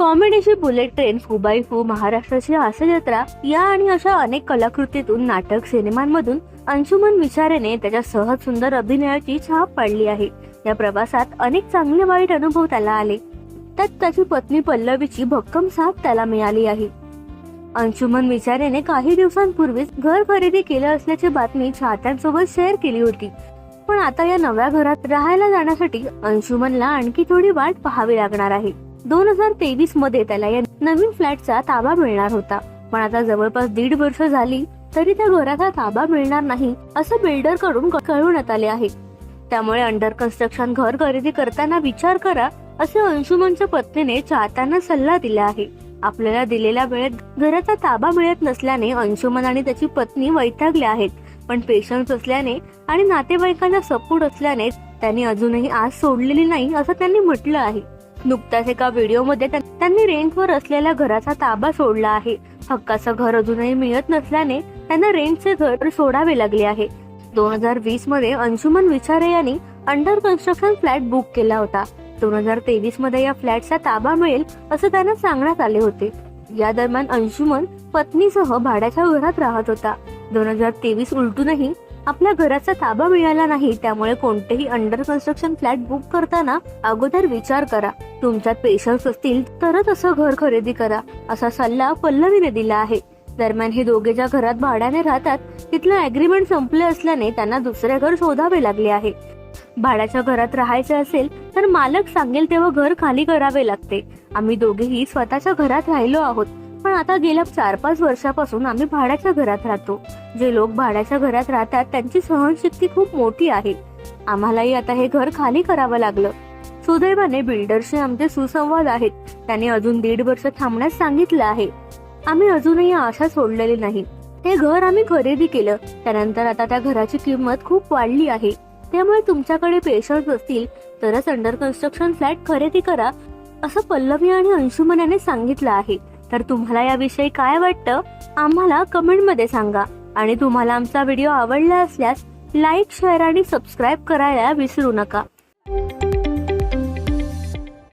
कॉमेडीची bullet train फुबाई फू महाराष्ट्राची हास्यजत्रा या आणि अशा अनेक कलाकृतीतून नाटक सिनेमांमधून अंशुमन विचारेने त्याच्या सहज सुंदर अभिनयाची छाप पाडली आहे. या प्रवासात अनेक चांगले वाईट अनुभव त्याला आले. त्यात त्याची पत्नी पल्लवीची भक्कम साथ त्याला मिळाली आहे. अंशुमन विचारेने काही दिवसांपूर्वीच घर खरेदी केलं असल्याची बातमी चाहत्यांसोबत शेअर केली होती. पण आता या नव्या घरात राहायला जाण्यासाठी अंशुमनला आणखी थोडी वाट पाहावी लागणार आहे. दोन हजार तेवीसमध्ये त्याला या नवीन फ्लॅटचा ताबा मिळणार होता. पण आता जवळपास दीड वर्ष झाली तरी त्या घराचा ताबा मिळणार नाही असं बिल्डरकडून कळवण्यात आले आहे. त्यामुळे अंडर कन्स्ट्रक्शन घर खरेदी करताना विचार करा असे अंशुमनच्या पत्नीने चाहत्यांना सल्ला दिला आहे. आपल्याला दिलेल्या वेळेत घराचा ताबा मिळत नसल्याने अंशुमन आणि त्याची पत्नी वैतागले आहेत. पण पेशन्स असल्याने आणि नातेवाईकांना सपोर्ट असल्याने त्यांनी अजूनही आज सोडलेली नाही असं त्यांनी म्हटलं आहे. नुकताच एका व्हिडिओमध्ये त्या- त्यांनी रेंटवर असलेल्या घराचा ताबा सोडला आहे. हक्काचं घर अजूनही मिळत नसल्याने त्यांना रेंटचे घर सोडावे लागले आहे. दोन हजार वीसमध्ये अंशुमन विचारे यांनी अंडर कन्स्ट्रक्शन फ्लॅट बुक केला होता. दोन हजार तेवीसमध्ये या फ्लॅटचा ताबा मिळेल असं त्यांना सांगण्यात आले होते. या दरम्यान अंशुमन पत्नीसह भाड्याच्या घरात राहत होता. दोन हजार तेवीस उलटूनही आपल्या घराचा ताबा मिळाला नाही त्यामुळे कोणतेही अंडर कन्स्ट्रक्शन फ्लॅट बुक करताना अगोदर विचार करा. तुमच्यात पेशन्स असतील तरच असं घर खरेदी करा असा सल्ला पल्लवीने दिला आहे. दरम्यान हे दोघे ज्या घरात भाड्याने राहतात तिथलं अग्रीमेंट संपले असल्याने त्यांना दुसरे घर शोधावे लागले आहे. भाड्याच्या घरात राहायचे असेल तर मालक सांगेल तेव्हा घर खाली करावे लागते. आम्ही दोघेही स्वतःच्या घरात राहिलो आहोत. पण आता गेल्या चार पाच वर्षापासून आम्ही भाड्याच्या घरात राहतो. जे लोक भाड्याच्या घरात राहतात त्यांची सहनशक्ती खूप मोठी आहे. आम्हालाही आता हे घर खाली करावं लागलं. सुदैवाने बिल्डरशी आमचे सुसंवाद आहेत. त्याने अजून दीड वर्ष थांबण्यास सांगितलं आहे. आम्ही अजूनही आशा सोडलेली नाही. ते घर आम्ही खरेदी केलं. त्यानंतर आता त्या घराची किंमत खूप वाढली आहे. त्यामुळे तुमच्याकडे पेशन्स असतील तरच अंडर कन्स्ट्रक्शन फ्लॅट खरेदी करा असं पल्लवी आणि अंशुमन याने सांगितलं आहे. तर तुम्हाला याविषयी काय वाटतं आम्हाला कमेंटमध्ये सांगा. आणि तुम्हाला आमचा व्हिडिओ आवडला असल्यास लाईक शेअर आणि सबस्क्राईब करायला विसरू नका.